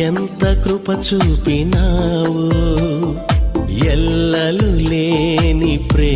ఎంత కృప చూపినావు? ఎల్లలు లేని ప్రే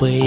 way.